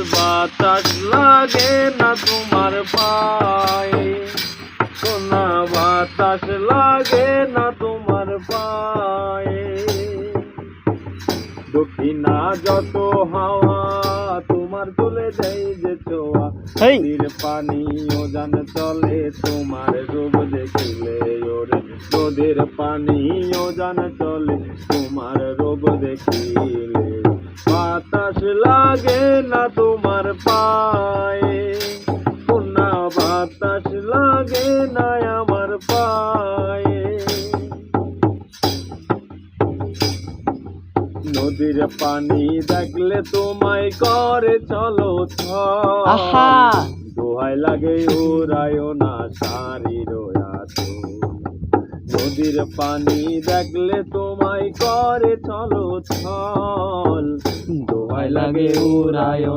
বাতাস লাগে না তোমার পায়ে। সোনা বাতাস লাগে না তোমার পায়ে। দক্ষিণা যত হাওয়া তোমার তুলে দেয় যে এই। নদীর পানি ও জান চলে তোমার রূপ দেখিলে ওরে। নদীর পানি ও জান চলে তোমার রূপ দেখিলে বাতাস লাগে না তোমার পায়ে। কোনা বাতাস লাগে না আমার পায়ে। নদীর পানি দেখলে তোমায় করে চলো। দোহাই লাগে ওরায় না সারি নদীর পানি দেখলে তোমায় করে চলো ছল। লাগে ওরায় না